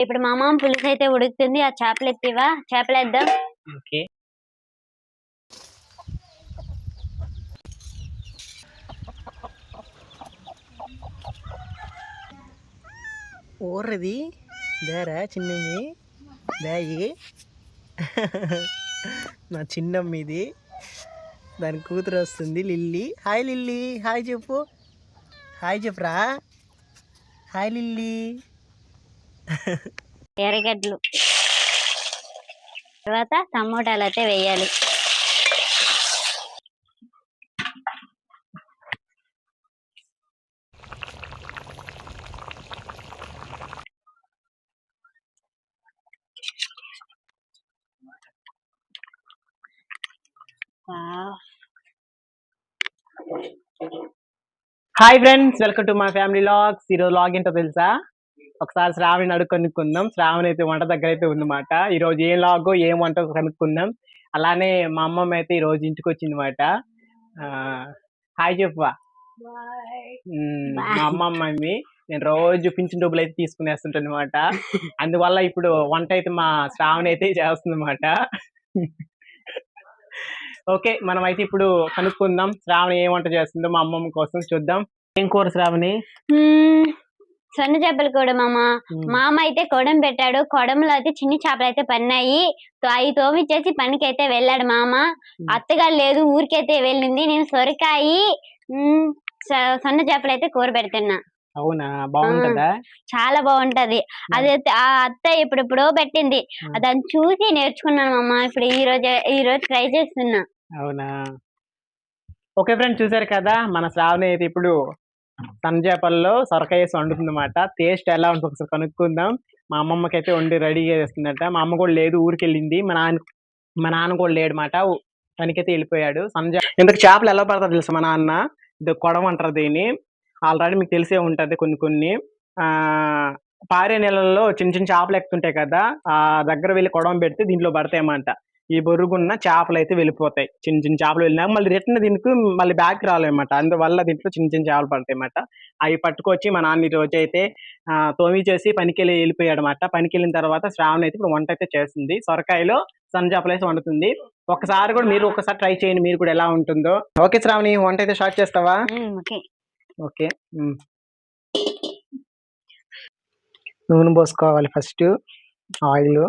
ఇప్పుడు మా మామ పులుసు అయితే ఉడుకుతుంది. ఆ చేపలు ఎత్తివా చేపలు వేద్దాం ఓకే. ఊర్రది దేరా చిన్నమ్మి దాయి నా చిన్నమ్మిది. దాని కూతురు వస్తుంది లిల్లీ. Hi Lilly. హాయ్ చెప్పు. హాయ్ చెప్పురా. Hi Lilly. ఎర్రగడ్డలు. తర్వాత టమోటాలు అయితే వేయాలి. Hi friends welcome to my family vlogs ఈరోజు లాగ్ ఏంటో తెలుసా? ఒకసారి శ్రావణి అడుగు కనుక్కుందాం శ్రావణి అయితే వంట దగ్గర అయితే ఉందన్నమాట. ఈ రోజు ఏం లాగ్ ఏం వంట కనుక్కుందాం అలానే మా అమ్మమ్మ అయితే ఈ రోజు ఇంటికి వచ్చిందన్నమాట ఆ, హాయ్ చెప్పా మా అమ్మమ్మ మమ్మీ నేను రోజు పింఛన్ డబ్బులు అయితే తీసుకునేస్తుంటాను అనమాట అందువల్ల ఇప్పుడు వంట అయితే మా శ్రావణి అయితే చేస్తుంది అనమాట ఓకే మనం అయితే ఇప్పుడు కనుక్కుందాం. శ్రావణి ఏం వంట చేస్తుందో మా అమ్మమ్మ కోసం చూద్దాం. ఏం కూర శ్రావణి. సొన్న చేపలు కూడా మామ. మ్మ్. అయితే కొడం పెట్టాడు. కొడంలో అయితే చిన్ని చేపలు అయితే పన్నాయి అవి తోమిచ్చేసి పనికి అయితే వెళ్ళాడు మామ. అత్తగారు లేదు ఊరికైతే వెళ్ళింది. నేను సొరకాయి సొన్న చేపలు అయితే కూర పెడుతున్నా. అవునా? బాగుంటుందా? చాలా బాగుంటది. అది ఆ అత్త ఇప్పుడిప్పుడో పెట్టింది. దాన్ని చూసి నేర్చుకున్నాను మామ. ఇప్పుడు ఈ రోజు ఈ రోజు ట్రై చేస్తున్నా. అవునా? ఓకే ఫ్రెండ్స్ చూసారు కదా? మన శ్రావణి అయితే ఇప్పుడు సంజాపల్లో సొరకాయ వేసి వండుతుందన్నమాట. టేస్ట్ ఎలా ఉంటుంది ఒకసారి కనుక్కుందాం. మా అమ్మమ్మకి అయితే వండి రెడీ చేస్తుందట మా అమ్మ కూడా లేదు ఊరికి వెళ్ళింది మా నాన్న మా నాన్న కూడా లేడు మాట వెళ్ళిపోయాడు. సంజ ఇంతకు చేపలు ఎలా పడతారు తెలుసు మా నాన్న? ఇది కొడం అంటారు దీన్ని. ఆల్రెడీ మీకు తెలిసే ఉంటది కొన్ని కొన్ని. ఆ పారే నీళ్ళల్లో చిన్న చిన్న చేపలు ఎక్కుతుంటాయి కదా ఆ దగ్గర వెళ్ళి కొడవం పెడితే దీంట్లో పడతాయన్నమాట. ఈ బొరుగున్న చేపలు అయితే వెళ్ళిపోతాయి. చిన్న చిన్న చేపలు వెళ్ళినాక మళ్ళీ రిటర్న్ దీనికి మళ్ళీ బ్యాక్ రాలేమాట. అందువల్ల దీంట్లో చిన్న చిన్న చేపలు పడతాయి అన్నమాట అవి పట్టుకొచ్చి మా నాన్న రోజు అయితే తోమి చేసి పనికెళ్ళి వెళ్ళిపోయాడు అనమాట పనికి వెళ్ళిన తర్వాత శ్రావణ అయితే ఇప్పుడు వంట అయితే చేస్తుంది. సొరకాయలో సన్న చేపలు అయితే వండుతుంది. ఒకసారి కూడా మీరు ఒకసారి ట్రై చేయండి. మీరు కూడా ఎలా ఉంటుందో. ఓకే శ్రావణి వంట అయితే స్టార్ట్ చేస్తావా? ఓకే. నూనె పోసుకోవాలి ఫస్ట్ ఆయిల్.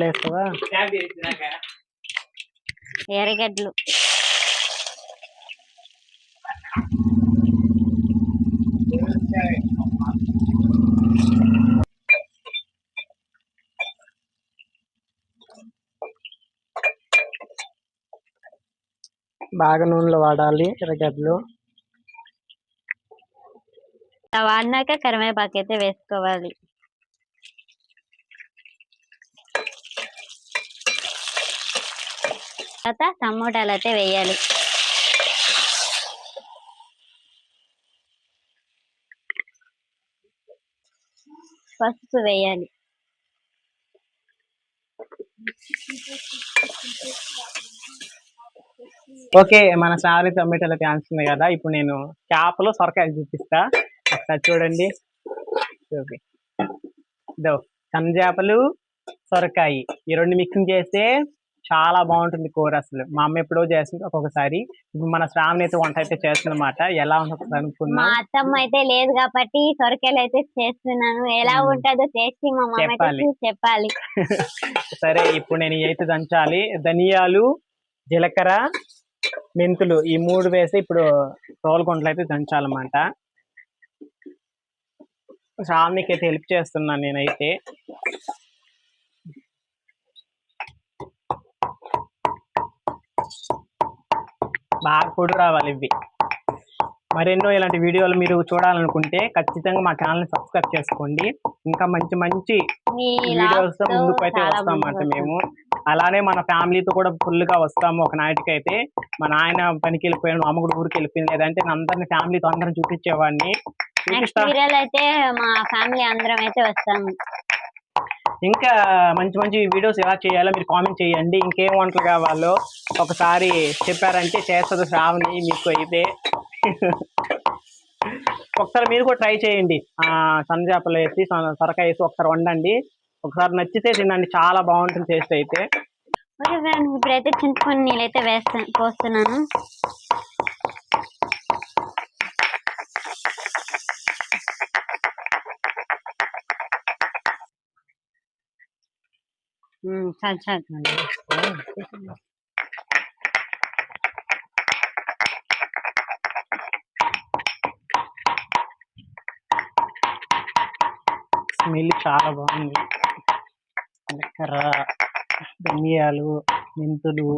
వేస్తావా ఎర్రగడ్డలు. బాగా నూనెలో వాడాలి ఎర్రగడ్డలు. వాడినాక కరివేపాకు అయితే వేసుకోవాలి. తర్వాత టమోటాలు అయితే వేయాలి. పసుపు వేయాలి. ఓకే మన సారీ టమాటాలు అయితే కదా. ఇప్పుడు నేను చేపలు సొరకాయలు చూపిస్తా. ఒకసారి చూడండి. ఓకే. ఇదో సన్న చేపలు సొరకాయ. ఈ రెండు మిక్సింగ్ చేస్తే చాలా బాగుంటుంది కూర అసలు. మా అమ్మ ఎప్పుడో చేస్తుంది ఒక్కొక్కసారి. ఇప్పుడు మన శ్రావణి అయితే వంట అయితే చేస్తుందన్నమాట. ఎలా ఉంటుందో మా అనుకుందాం అత్తమ్మ అయితే లేదు కాబట్టి సొరకాయలు అయితే చేస్తున్నాను. ఎలా. ఉంటుందో టేస్టీ మా మామ చెప్పాలి. చూసి చెప్పాలి. సరే ఇప్పుడు నేను ఇవి అయితే దంచాలి. ధనియాలు జీలకర్ర మెంతులు ఈ మూడు వేసి ఇప్పుడు రోల్ గుంటలు అయితే దంచాలన్నమాట. శ్రావణికి అయితే హెల్ప్ చేస్తున్నాను నేనైతే. బాగా పొడి రావాలి ఇవి. మరెన్నో ఇలాంటి వీడియోలు మీరు చూడాలనుకుంటే ఖచ్చితంగా మా ఛానల్ని సబ్స్క్రైబ్ చేసుకోండి. ఇంకా మంచి మంచి వీడియోస్ ముందుకు అయితే చాలా వస్తాం అన్నమాట బాగుంటాయి. మేము. అలానే మన ఫ్యామిలీతో కూడా ఫుల్గా వస్తాము. ఒక నాటికి అయితే మా నాయన పనికి వెళ్ళిపోయాడు మా అమ్మ కూడా ఊరికి వెళ్ళిపోయింది. లేదంటే అందరిని ఫ్యామిలీతో అందరం చూపించేవాడిని. అయితే మా ఫ్యామిలీ అందరం అయితే వస్తాము. ఇంకా మంచి మంచి వీడియోస్ ఎలా చేయాలో మీరు కామెంట్ చేయండి. ఇంకేం వంటలు కావాలో ఒకసారి చెప్పారంటే చేస్తుంది శ్రావణి మీకు అయితే. ఒకసారి మీరు కూడా ట్రై చేయండి. సన్నజాపలు వేసి సొరకాయ వేసి ఒకసారి వండండి. ఒకసారి నచ్చితే తినండి. చాలా బాగుంటుంది టేస్ట్ అయితే. ఓకే ఫ్రెండ్స్ ఇప్పుడైతే చింతపండు నీళ్ళైతే వేస్తా పోస్తున్నాను. చాలు చాలు స్మెల్ చాలా బాగుంది. చక్కెర ధనియాలు మెంతులు.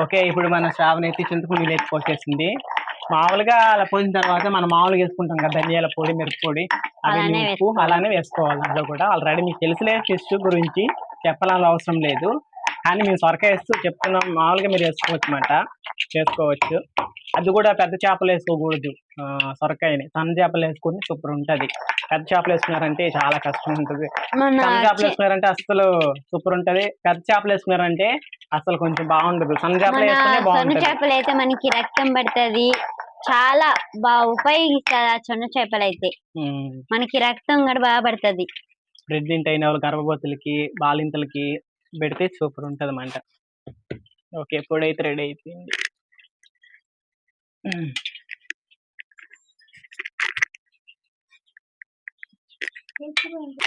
ఓకే ఇప్పుడు మన శ్రావణ అయితే చింతపండు నీళ్ళు అయితే పోసేసింది మామూలుగా అలా పోసిన తర్వాత మనం మామూలుగా వేసుకుంటాం కదా ధనియాల పొడి మిరప పొడి అవి అలానే ఉప్పు వేసుకోవాలి. అలానే వేసుకోవాలి. అందులో కూడా ఆల్రెడీ మీకు తెలిసిలే ఫిష్ గురించి చెప్పాలని అవసరం లేదు. కానీ మేము సొరకాయ వేస్తూ చెప్తున్నాం మామూలుగా మీరు వేసుకోవచ్చు అన్నమాట. చేసుకోవచ్చు అది కూడా పెద్ద చేపలు వేసుకోకూడదు. సొరకాయని. సన్న చేపలు వేసుకుని సూపర్ ఉంటది. పెద్ద చేపలు వేసుకున్నారంటే చాలా కష్టం ఉంటుంది. సన్న చేపలు వేసుకున్నారంటే అసలు సూపర్ ఉంటది. పెద్ద చేపలు వేసుకున్నారంటే అసలు కొంచెం బాగుండదు. సన్న చేపలు వేసుకునే సొన్న బాగుంటది. చేపలు అయితే మనకి రక్తం పడుతుంది. చాలా బాగా ఉపయోగిస్తారు ఆ సొన్న చేపలు అయితే. మనకి రక్తం కూడా బాగా పడుతుంది. ప్రెగ్నెంట్ అయిన వాళ్ళు గర్భవతులకి బాలింతలకి పెడితే సూపర్ ఉంటది అన్నమాట ఓకే ఎప్పుడైతే రెడీ అయిపోయింది.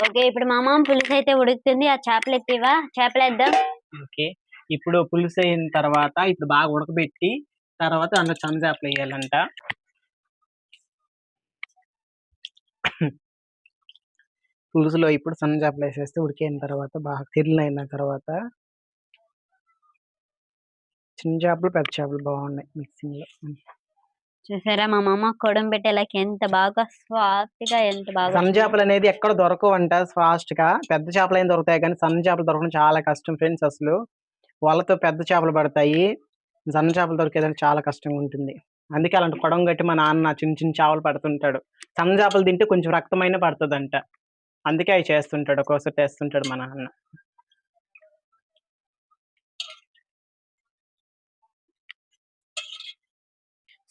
ఓకే ఇప్పుడు మా మామ పులుసు అయితే ఉడుకుతుంది. ఆ చేపలు ఎత్తివా చేపలు వేద్దాం ఓకే. ఇప్పుడు పులుసు అయిన తర్వాత ఇప్పుడు బాగా ఉడకబెట్టి తర్వాత అందులో సన్న చేపలు వేయాలంట. పులుసులో ఇప్పుడు సన్న చేపలు వేసేస్తే ఉడికిన తర్వాత బాగా తిరిగిన అయిన తర్వాత చిన్న చేపలు పెద్ద చేపలు బాగున్నాయి మిక్సింగ్లో చూసారా? మా మామ కొడం పెట్టేలాకి ఎంత బాగా స్వాతిగా ఎంత బాగా సన్న చేపలు అనేది ఎక్కడ దొరకవంట ఫాస్ట్గా పెద్ద చేపలు అయినా దొరుకుతాయి కానీ సన్న చేపలు దొరకడం చాలా కష్టం ఫ్రెండ్స్ అసలు. వాళ్ళతో పెద్ద చేపలు పడతాయి. సన్న చేపలు దొరికేదానికి చాలా కష్టంగా ఉంటుంది. అందుకే అలాంటి కొడం కట్టి మా నాన్న చిన్న చిన్న చేపలు పడుతుంటాడు. సన్న చేపలు తింటే కొంచెం రక్తమైన పడుతుందంట. అందుకే అవి చేస్తుంటాడు ఒక్కోసారి తెస్తుంటాడు మా నాన్న.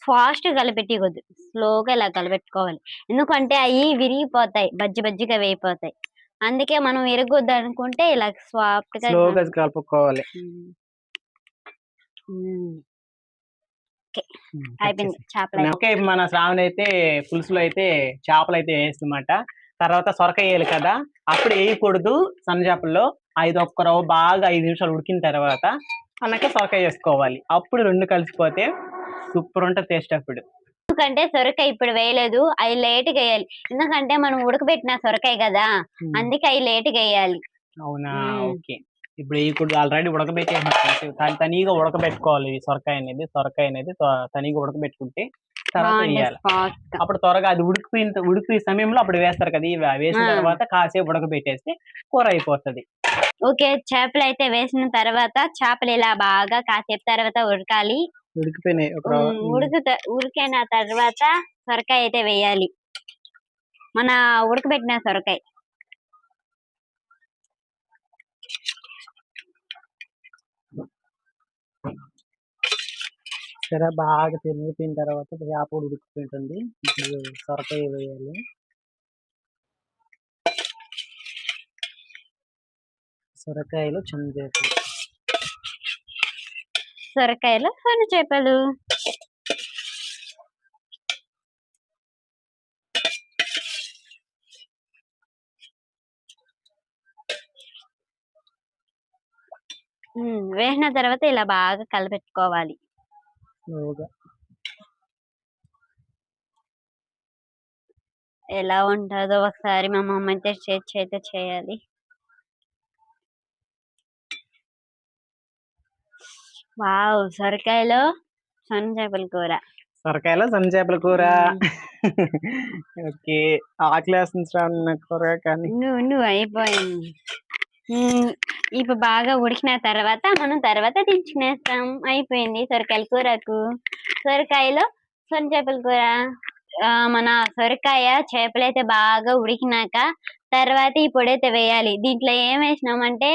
ఫాస్ట్ కలిపెట్టి కొద్ది స్లోగా ఇలా కలిపెట్టుకోవాలి. ఎందుకంటే అవి విరిగిపోతాయి బజ్జి బజ్జిగా వేయిపోతాయి. అందుకే మనం విరగొద్దు అనుకుంటే ఇలా సాఫ్ట్గా స్లోగా కలుపుకోవాలి. అయిపోయింది. చేపలు ఓకే. మన శ్రావణి అయితే పులుసులో అయితే చేపలు అయితే వేస్తుందన్నమాట. తర్వాత సొరకాయ వేయాలి కదా అప్పుడు వేయకూడదు సన్న చేపల్లో ఐదు ఒక్క రవ్వ బాగా ఐదు నిమిషాలు ఉడికిన తర్వాత అన్నాక సొరకాయ వేసుకోవాలి. అప్పుడు రెండు కలిసిపోతే సూపర్ ఉంటుంది టేస్ట్ అప్పుడు ఎందుకంటే సొరకాయ ఇప్పుడు వేయలేదు అవి లేట్గా వేయాలి. ఎందుకంటే మనం ఉడకబెట్టిన సొరకాయ కదా అందుకే అవి లేట్గా వేయాలి. అవునా. ఓకే. ఇప్పుడు ఇప్పుడు ఆల్రెడీ ఉడకబెట్టేసి తని తనీగా ఉడకబెట్టుకోవాలి ఈ సొరకాయ అనేది సొరకాయ అనేది తనీగా ఉడకబెట్టుకుంటే తర్వాత వేయాలి. అప్పుడు త్వరగా అది ఉడికిపోయిన ఉడికిపోయే సమయంలో అప్పుడు వేస్తారు కదా ఇవి వేసిన. తర్వాత కాసేపు ఉడకబెట్టేస్తే కూర అయిపోతది. ఓకే చేపలు అయితే వేసిన తర్వాత చేపలు ఇలా బాగా కాసేపు తర్వాత ఉడకాలి. ఉడికిపోయినాయి ఒక ఉడుకుత ఉడికిన తర్వాత సొరకాయ అయితే వేయాలి. మన ఉడకబెట్టిన సొరకాయ. సరే బాగా తిరిగిపోయిన తర్వాత చేప కూడా ఉడికిపోయింటుంది ఇప్పుడు సొరకాయ వేయాలి. సొరకాయలు చేపలు సొరకాయలు సొన చేపలు వేసిన తర్వాత ఇలా బాగా కలపెట్టుకోవాలి. ఎలా ఉంటుందో ఒకసారి మా మమ్మ అయితే చేసి అయితే చేయాలి. వావ్! సొరకాయలో సన్న చేపల కూర. సొరకాయలో సన్న చేపల కూర ఓకే. ఆకలి వేస్తుంది శ్రావణి నాకు కూర కానీ. నువ్వు నువ్వు అయిపోయింది. ఇప్పుడు బాగా ఉడికిన తర్వాత మనం తర్వాత దించుకునేస్తాం. అయిపోయింది సొరకాయల కూరకు. సొరకాయలో సొన చేపల కూర. ఆ, మన సొరకాయ చేపలు అయితే బాగా ఉడికినాక తర్వాత ఈ పొడి అయితే వేయాలి. దీంట్లో ఏం వేసినామంటే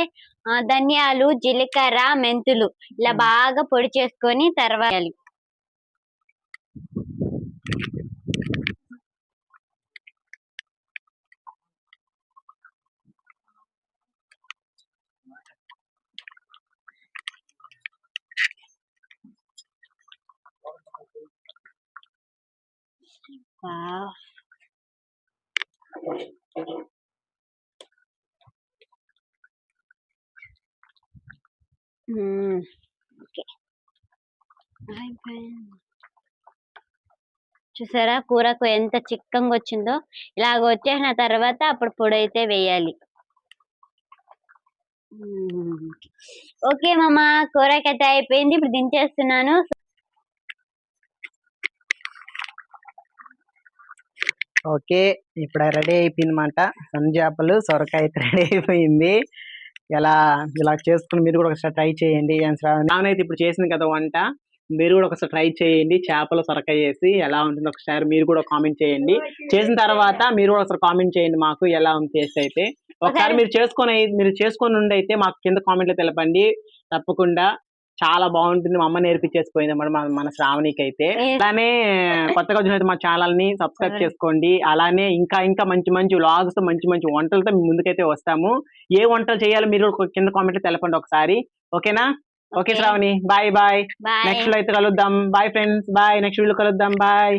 ధనియాలు జీలకర్ర మెంతులు ఇలా. బాగా పొడి చేసుకొని తర్వాత వేయాలి. వావ్. మ్మ్. ఓకే అయిపోయింది. చూసారా? కూరకు ఎంత చిక్కంగా వచ్చిందో. ఇలాగ వచ్చేసిన తర్వాత అప్పుడు పొడి అయితే వేయాలి. ఓకే మామ కూరకైతే అయిపోయింది. ఇప్పుడు దించేస్తున్నాను. ఓకే ఇప్పుడు రెడీ అయిపోయింది అనమాట సన్న చేపలు సొరకాయ అయితే రెడీ అయిపోయింది. ఎలా ఇలా చేసుకుని మీరు కూడా ఒకసారి ట్రై చేయండి శ్రావణి. నానైతే ఇప్పుడు చేసింది కదా వంట. మీరు కూడా ఒకసారి ట్రై చేయండి. చేపలు సొరకాయ వేసి ఎలా ఉంటుందో ఒకసారి మీరు కూడా కామెంట్ చేయండి. చేసిన తర్వాత మీరు కూడా ఒకసారి కామెంట్ చేయండి మాకు ఎలా ఉంది టేస్ట్ అయితే. ఒకసారి మీరు చేసుకొని మీరు చేసుకొని ఉండి అయితే మాకు కింద కామెంట్లో తెలపండి. తప్పకుండా చాలా బాగుంటుంది. మా అమ్మ నేర్పించేసిపోయింది అన్నమాట మన మన శ్రావణికి అయితే. అలానే కొత్తగా వచ్చిన మా ఛానల్ని సబ్స్క్రైబ్. చేసుకోండి. అలానే ఇంకా ఇంకా మంచి మంచి వ్లాగ్స్ మంచి మంచి వంటలతో ముందుకైతే వస్తాము. ఏ వంటలు చేయాలో మీరు కింద కామెంట్ తెలపండి ఒకసారి. ఓకేనా? Okay. Sravani bye bye bye నెక్స్ట్లో అయితే కలుద్దాం. Bye friends bye next video కలుద్దాం. బాయ్